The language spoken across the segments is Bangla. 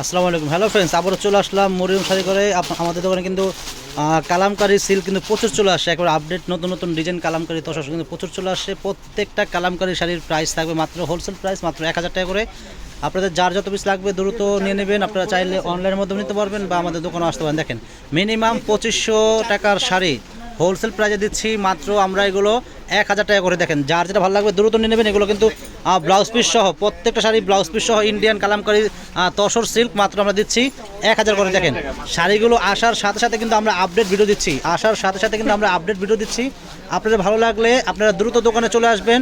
আসসালামু আলাইকুম। হ্যালো ফ্রেন্ডস আবারও চলে আসলাম মরিয়ম শাড়ি করে আমাদের দোকানে কিন্তু কালামকারি সিল্ক কিন্তু প্রচুর চলে আসছে একবার আপডেট নতুন নতুন ডিজাইন কালামকারি তসর কিন্তু প্রচুর চলে আসছে প্রত্যেকটা কালামকারি শাড়ির প্রাইস থাকবে মাত্র হোলসেল প্রাইস মাত্র এক হাজার টাকা করে। আপনাদের যার যত পিস লাগবে দ্রুত নিয়ে নেবেন। আপনারা চাইলে অনলাইনের মাধ্যমে নিতে পারবেন বা আমাদের দোকানে আসতে পারেন। দেখেন মিনিমাম পঁচিশশো টাকার শাড়ি হোলসেল প্রাইজে দিচ্ছি মাত্র আমরা এগুলো এক হাজার টাকা করে দেখেন। যার যেটা ভালো লাগবে দ্রুত নিয়ে নেবেন। এগুলো কিন্তু ব্লাউজ পিস সহ, প্রত্যেকটা শাড়ি ব্লাউজ পিস সহ ইন্ডিয়ান কালামকারি তসর সিল্ক মাত্র আমরা দিচ্ছি এক হাজার করে, দেখেন। শাড়িগুলো আসার সাথে সাথে কিন্তু আমরা আপডেট ভিডিও দিচ্ছি। আসার সাথে সাথে কিন্তু আমরা আপডেট ভিডিও দিচ্ছি। আপনাদের ভালো লাগলে আপনারা দ্রুত দোকানে চলে আসবেন।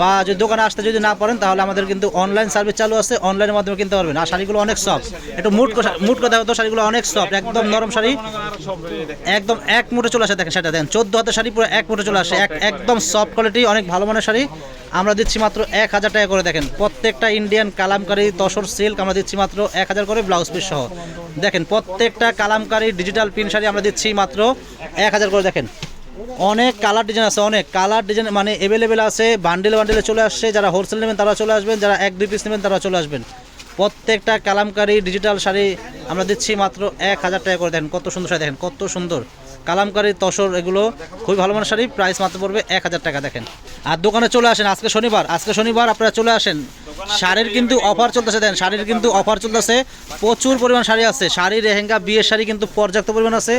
বা যদি দোকানে আসতে যদি না পারেন, তাহলে আমাদের কিন্তু অনলাইন সার্ভিস চালু আছে অনলাইনের মাধ্যমে কিনতে পারবেন। আর শাড়িগুলো অনেক সফট একটু মুট মুট কথা হতো শাড়িগুলো অনেক সফট একদম নরম শাড়ি। একদম এক মুঠে চলে আসে, দেখেন সেটা দেখেন। চোদ্দ হাতের শাড়ি পুরো এক মুঠে চলে আসে, এক একদম সফট কোয়ালিটি অনেক ভালো মানের শাড়ি। আমরা দিচ্ছি মাত্র এক হাজার টাকা করে, দেখেন। প্রত্যেকটা ইন্ডিয়ান কালামকারী তসর সিল্ক আমরা দিচ্ছি মাত্র এক হাজার করে ব্লাউজ পিস সহ। দেখেন, প্রত্যেকটা কালামকারী ডিজিটাল প্রিন্ট শাড়ি আমরা দিচ্ছি মাত্র এক হাজার করে, দেখেন। অনেক কালার ডিজাইন আছে, অনেক। কালার ডিজাইন মানে অ্যাভেলেবেল আছে বান্ডেল বান্ডেলে চলে আসছে। যারা হোলসেল নেবেন তারা চলে আসবেন, যারা এক দুই পিস নেবেন তারা চলে আসবেন। প্রত্যেকটা কালামকারী ডিজিটাল শাড়ি আমরা দিচ্ছি মাত্র এক হাজার টাকা করে। দেখেন কত সুন্দর শাড়ি, দেখেন কত সুন্দর। কালামকারী তসর এগুলো, খুবই ভালো মানের শাড়ি প্রাইস মাত্র পড়বে এক হাজার টাকা, দেখেন। আর দোকানে চলে আসেন আজকে শনিবার আজকে শনিবার আপনারা চলে আসেন। শাড়ির কিন্তু অফার চলতেছে দেন শাড়ির কিন্তু অফার চলতেছে প্রচুর পরিমাণ শাড়ি আছে। শাড়ি লেহেঙ্গা বিয়ের শাড়ি কিন্তু পর্যাপ্ত পরিমাণ আছে।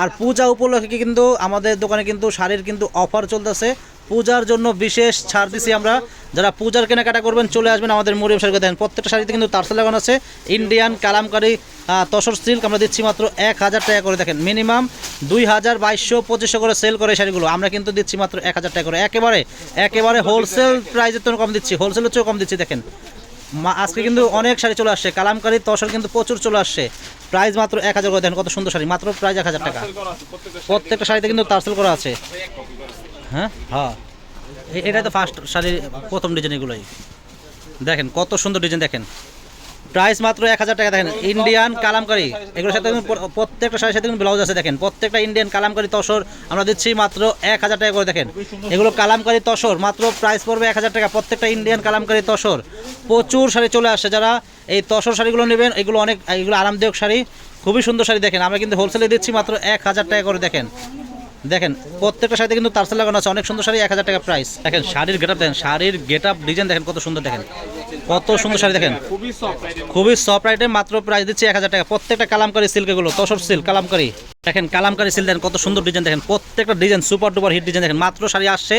আর পূজা উপলক্ষে কিন্তু আমাদের দোকানে কিন্তু শাড়ির কিন্তু অফার চলতেছে। পূজার জন্য বিশেষ ছাড় দিছি আমরা। যারা পূজার কেনাকাটা করবেন, চলে আসবেন আমাদের মরিয়ম শাড়িকে দেন প্রত্যেকটা শাড়িতে কিন্তু তারসেল লাগানো আছে। ইন্ডিয়ান কালামকারি তসর সিল্ক আমরা দিচ্ছি মাত্র এক হাজার টাকা করে। দেখেন, মিনিমাম দুই হাজার বাইশশো পঁচিশশো করে সেল করে শাড়িগুলো। আমরা কিন্তু দিচ্ছি মাত্র এক হাজার টাকা করে। একেবারে একেবারে হোলসেল প্রাইসের তো কম দিচ্ছি। হোলসেলের চেয়েও কম দিচ্ছি, দেখেন। আজকে কিন্তু অনেক শাড়ি চলে আসছে। কালামকারি, তসর কিন্তু প্রচুর চলে আসছে। প্রাইস মাত্র এক হাজার করে। দেখেন কত সুন্দর শাড়ি। মাত্র প্রাইস এক হাজার টাকা। প্রত্যেকটা শাড়িতে কিন্তু তারসেল করা আছে। হ্যাঁ? হ্যাঁ। এ- এটাই তো ফার্স্ট শাড়ির প্রথম ডিজাইন এগুলোই। দেখেন কত সুন্দর ডিজাইন দেখেন। প্রাইস মাত্র এক হাজার টাকা দেখেন ইন্ডিয়ান কালামকারি। এগুলোর সাথে প্রত্যেকটা শাড়ির সাথে ব্লাউজ আছে দেখেন। প্রত্যেকটা ইন্ডিয়ান কালামকারি তসর আমরা দিচ্ছি মাত্র এক হাজার টাকা করে দেখেন। এগুলো কালামকারি তসর মাত্র প্রাইস পড়বে এক হাজার টাকা। প্রত্যেকটা ইন্ডিয়ান কালামকারি তসর। প্রচুর শাড়ি চলে আসছে যারা এই তসর শাড়িগুলো নেবেন এগুলো অনেক এগুলো আরামদায়ক শাড়ি। খুবই সুন্দর শাড়ি দেখেন। আমরা কিন্তু হোলসেলে দিচ্ছি মাত্র এক হাজার টাকা করে দেখেন। দেখেন প্রত্যেকটা শাড়িতে কিন্তু তারসেল লাগানো আছে। অনেক সুন্দর শাড়ি এক হাজার টাকা প্রাইস দেখেন শাড়ির গেট আপ দেখেন শাড়ির গেট আপ ডিজাইন দেখেন কত সুন্দর দেখেন। কত সুন্দর শাড়ি দেখেন। খুবই সফট আইটেম খুবই সফট আইটেম মাত্র প্রাইস দিচ্ছি এক হাজার টাকা। প্রত্যেকটা কালামকারি সিল্ক এগুলো তসর সিল্ক কালামকারি। দেখেন কালামকারি সিল্ক দেখেন কত সুন্দর ডিজাইন দেখেন প্রত্যেকটা design super duper hit design দেখেন মাত্র শাড়ি আসছে।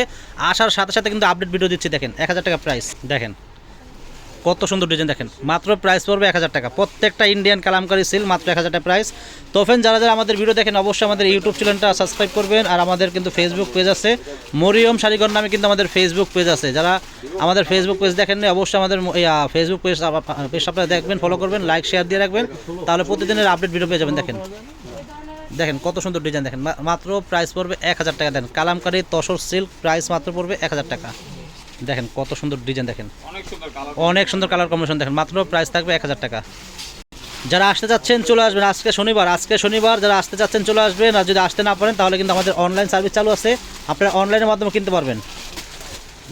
আসার সাথে সাথে কিন্তু আপডেট ভিডিও দিচ্ছি দেখেন এক হাজার টাকা প্রাইস দেখেন। কত সুন্দর ডিজাইন দেখেন। মাত্র প্রাইস পড়বে এক হাজার টাকা। প্রত্যেকটা ইন্ডিয়ান কালামকারি সিল মাত্র এক হাজার প্রাইস তো ফ্রেন্ড যারা যারা আমাদের ভিডিও দেখেন, অবশ্যই আমাদের ইউটিউব চ্যানেলটা সাবস্ক্রাইব করবেন। আর আমাদের কিন্তু ফেসবুক পেজ আছে। মরিয়ম শাড়িগর নামে কিন্তু আমাদের ফেসবুক পেজ আছে। যারা আমাদের ফেসবুক পেজ দেখেন অবশ্যই আমাদের ফেসবুক পেজ পেজ আপনারা দেখবেন ফলো করবেন লাইক শেয়ার দিয়ে রাখবেন। তাহলে প্রতিদিনের আপডেট ভিডিও পেয়ে যাবেন, দেখেন। দেখেন কত সুন্দর ডিজাইন দেখেন। মাত্র প্রাইস পড়বে এক হাজার টাকা। Then Kalamkari tussar silk price মাত্র পড়বে এক হাজার টাকা। দেখেন কত সুন্দর ডিজাইন দেখেন। অনেক সুন্দর কালার কম্বিনেশন দেখেন মাত্র প্রাইস থাকবে এক হাজার টাকা। যারা আসতে যাচ্ছেন চলে আসবেন আজকে শনিবার আজকে শনিবার যারা আসতে যাচ্ছেন চলে আসবেন আর যদি আসতে না পারেন তাহলে কিন্তু আমাদের অনলাইন সার্ভিস চালু আছে আপনারা অনলাইনের মাধ্যমে কিনতে পারবেন।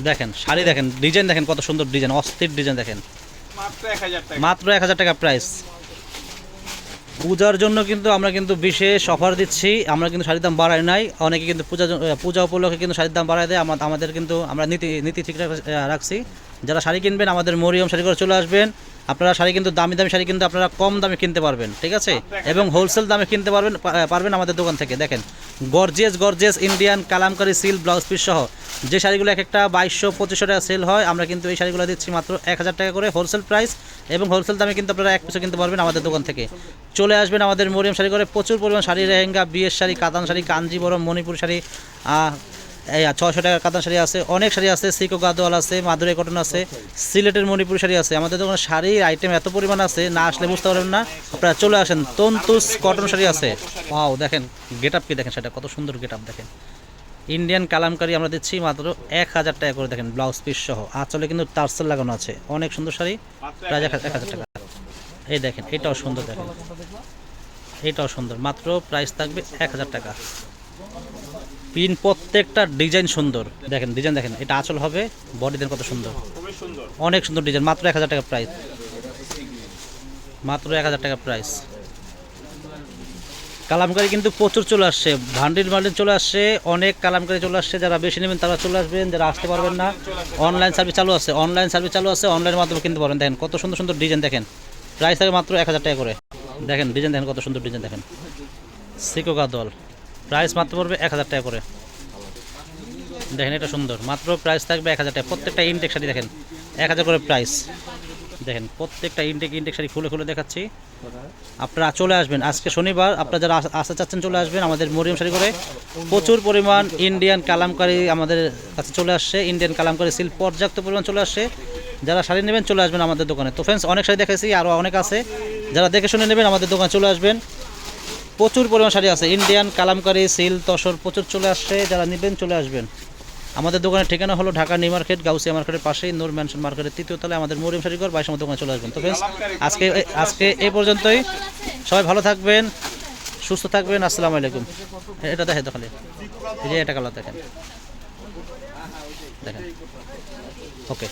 দেখেন শাড়ি দেখেন ডিজাইন দেখেন কত সুন্দর ডিজাইন অস্থির ডিজাইন দেখেন। মাত্র এক মাত্র এক হাজার টাকা প্রাইস পূজার জন্য কিন্তু আমরা কিন্তু বিশেষ অফার দিচ্ছি। আমরা কিন্তু শাড়ির দাম বাড়াই নাই। অনেকে কিন্তু পূজা পূজা উপলক্ষে কিন্তু শাড়ির দাম বাড়াই দেয়। আমাদের কিন্তু আমরা নীতি নীতি ঠিক রাখছি। যারা শাড়ি কিনবেন, আমাদের মরিয়ম শাড়ি করে চলে আসবেন। আপনারা শাড়ি কিন্তু, দামি দামি শাড়ি কিন্তু আপনারা কম দামে কিনতে পারবেন, ঠিক আছে? এবং হোলসেল দামে কিনতে পারবেন পারবেন আমাদের দোকান থেকে। দেখেন gorgeous gorgeous Indian Kalamkari silk blouse piece সহ। যে শাড়িগুলো এক একটা বাইশশো, পঁচিশশো টাকা সেল হয়, আমরা কিন্তু এই শাড়িগুলো দিচ্ছি মাত্র এক হাজার টাকা করে হোলসেল প্রাইস এবং হোলসেল দামে কিন্তু আপনারা এক পিসও কিনতে পারবেন আমাদের দোকান থেকে। চলে আসবেন আমাদের মরিয়াম শাড়ি করে। প্রচুর পরিমাণ শাড়ি, লেহেঙ্গা, বিয়ের শাড়ি, কাতান শাড়ি, কাঞ্জিবরম, মণিপুর শাড়ি ছয়শো টাকার কাতান শাড়ি আছে, অনেক শাড়ি আছে, সিকো গাদোয়াল আছে, মাদুরাই কটন আছে, সিলেটের মণিপুর শাড়ি আছে। আমাদের দোকানে শাড়ির আইটেম এত পরিমাণ আছে, না আসলে বুঝতে পারবেন না। আপনারা চলে আসেন, তন্তুস কটন শাড়ি আছে। পাও দেখেন গেট আপ কি দেখেন সেটা, কত সুন্দর গেট আপ দেখেন। ইন্ডিয়ান কালামকারি আমরা দিচ্ছি মাত্র এক হাজার টাকা করে, দেখেন ব্লাউজ পিস সহ। আঁচলে কিন্তু টার্সেল লাগানো আছে, অনেক সুন্দর শাড়ি, প্রায় এক হাজার টাকা। এই দেখেন, এটাও সুন্দর দেখেন। এটাও সুন্দর, মাত্র প্রাইস থাকবে এক হাজার টাকা। পিন প্রত্যেকটা ডিজাইন সুন্দর। দেখেন ডিজাইন দেখেন এটা আঁচল হবে বডি দেন কত সুন্দর। অনেক সুন্দর ডিজাইন মাত্র এক হাজার টাকা প্রাইস মাত্র এক হাজার টাকা প্রাইস কালামকারি কিন্তু প্রচুর চলে আসছে। ভান্ডিল ভান্ডিল চলে আসছে অনেক কালামকারি চলে আসছে। যারা বেশি নেবেন তারা চলে আসবেন যারা আসতে পারবেন না অনলাইন সার্ভিস চালু আছে অনলাইন সার্ভিস চালু আছে অনলাইনের মাধ্যমে কিনতে পারেন দেখেন কত সুন্দর সুন্দর ডিজাইন দেখেন। প্রাইস থাকে মাত্র এক হাজার টাকা করে। দেখেন ডিজাইন দেখেন কত সুন্দর ডিজাইন দেখেন। সিকো গাদল প্রাইস মাত্র পড়বে এক হাজার টাকা করে। দেখেন এটা সুন্দর। মাত্র প্রাইস থাকবে এক হাজার টাকা। প্রত্যেকটা ইনটেক শাড়ি দেখেন, এক হাজার করে প্রাইস। দেখেন, প্রত্যেকটা ইনটেক ইনটেক শাড়ি খুলে খুলে দেখাচ্ছি। আপনারা চলে আসবেন। আজকে শনিবার, আপনারা যারা আসতে চাচ্ছেন চলে আসবেন আমাদের মরিয়ম শাড়ি করে প্রচুর পরিমাণ ইন্ডিয়ান কালামকারি আমাদের কাছে চলে আসছে। ইন্ডিয়ান কালামকারি শিল্প পর্যাপ্ত পরিমাণ চলে আসছে। যারা শাড়ি নেবেন চলে আসবেন আমাদের দোকানে। তো ফ্রেন্ডস অনেক শাড়ি দেখেছি আরও অনেক আছে। যারা দেখে শুনে নেবেন আমাদের দোকানে চলে আসবেন। প্রচুর পরিমাণ শাড়ি আছে। ইন্ডিয়ান কালামকারি সিল তসর প্রচুর চলে আসছে। যারা নেবেন চলে আসবেন। আমাদের দোকানের ঠিকানা হলো ঢাকা নিউ মার্কেট, গাউসিয়া মার্কেটের পাশেই, নূর ম্যানশন মার্কেটের তৃতীয় তলায় আমাদের মরিয়ম শাড়িঘর, বাইশ আমার দোকানে চলে আসবেন। তো ফ্রেন্ডস আজকে আজকে এই পর্যন্তই। সবাই ভালো থাকবেন, সুস্থ থাকবেন, আসসালামু আলাইকুম। এটা দেখে দোকানে এই যে এটা কালার দেখেন। দেখেন। ওকে